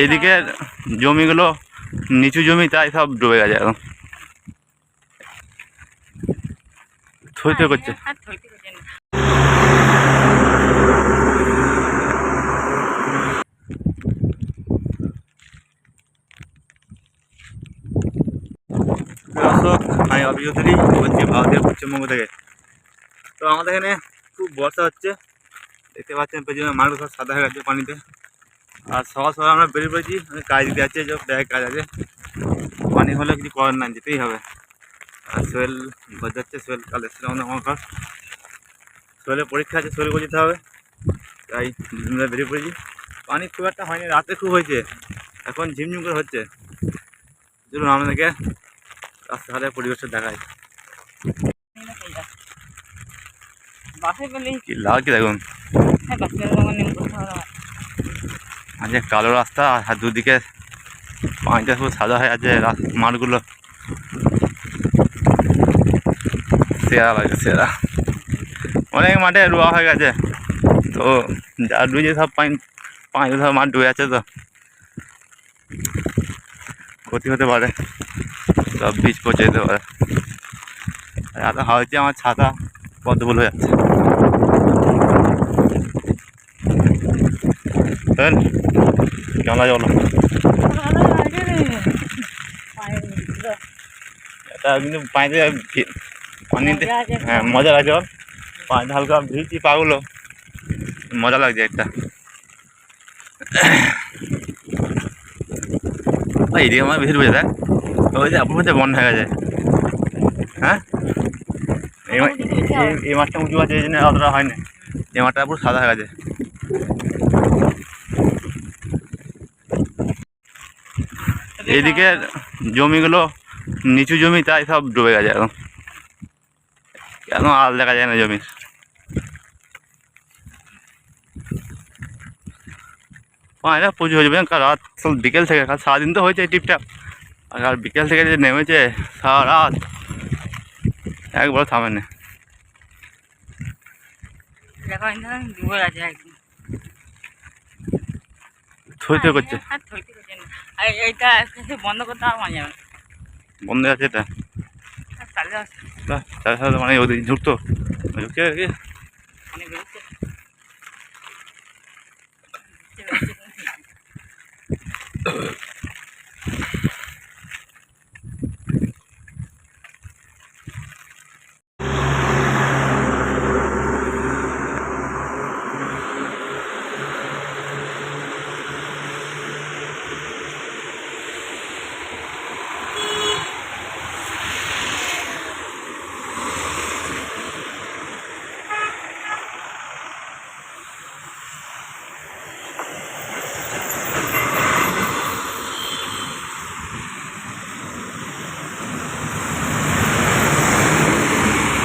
এইদিকে জমিগুলো নিচু জমি, তাই সব ডুবে গেছে এখন। থইতে করছে। আমি অভিযোগী বলছি ভারতীয় পশ্চিমবঙ্গ থেকে। তো আমাদের এখানে খুব বর্ষা হচ্ছে। দেখতে পাচ্ছেন পেছনে মানুষ সব সাদা হয়ে গেছে পানিতে আর সকাল সকাল আমরা বেরিয়ে পড়েছি কাজ দিতে যাচ্ছে যে ব্যাগ কাজ আছে। পানি হলে কিছু করার না যেতেই হবে। আর সোহেল ঘর যাচ্ছে সোহেল কাল এসেছিল আমাদের আমার ঘর সোহেলের পরীক্ষা আছে সোহেল যেতে হবে। তাই আমরা বেরিয়ে পড়েছি। পানি খুব একটা হয়নি রাতে খুব হয়েছে। এখন ঝিমঝিম করে হচ্ছে। চলুন আমাদেরকে রাস্তাঘাটের পরিবেশটা দেখায় কি লাগছে দেখুন। হ্যাঁ আজকে কালো রাস্তা, আর দুদিকে পানিটা খুব সাদা হয়ে আছে মাঠগুলো সেরা লাগে, সেরা। অনেক মাঠে রোয়া হয়ে গেছে। তো যা ডুবে সব পানি পানি সব মাঠ ডুবে আছে তো। ক্ষতি হতে পারে। সব বীজ পচে যেতে পারে। আর হাওয়া আমার ছাতা পদ্মফুল হয়ে যাচ্ছে। কেমন লাগে এটা কিন্তু ভি- পানিতে। হ্যাঁ মজা লাগছে ওর পানিতে হালকা ভিজছি পাগুলো মজা লাগছে একটা। এদিকে আমার বেশি বুঝে দেখ ওই যে আপুর মধ্যে বন্ধ হয়ে গেছে হ্যাঁ? এই মাছটা উঁচু আছে এই জন্য অতটা হয় না এই মাছটা পুরো সাদা হয়ে গেছে। এইদিকে জমিগুলো নিচু জমি তাই সব ডুবে গেছে এখন। কেন আল দেখা যায় না জমির? পানিটা প্রচুর হয়ে যাবে কাল রাত সব বিকেল থেকে কাল সারাদিন তো হয়েছে টিপটাপ আর কাল বিকেল থেকে যে নেমেছে সারা রাত একবার থামে না একদম। থইতে করছে। এইটা বন্ধ করতে আর মজা যাবে বন্ধ আছে এটা? চালে আসছে চালে মানে ওই ঝুঁকতো আর কি।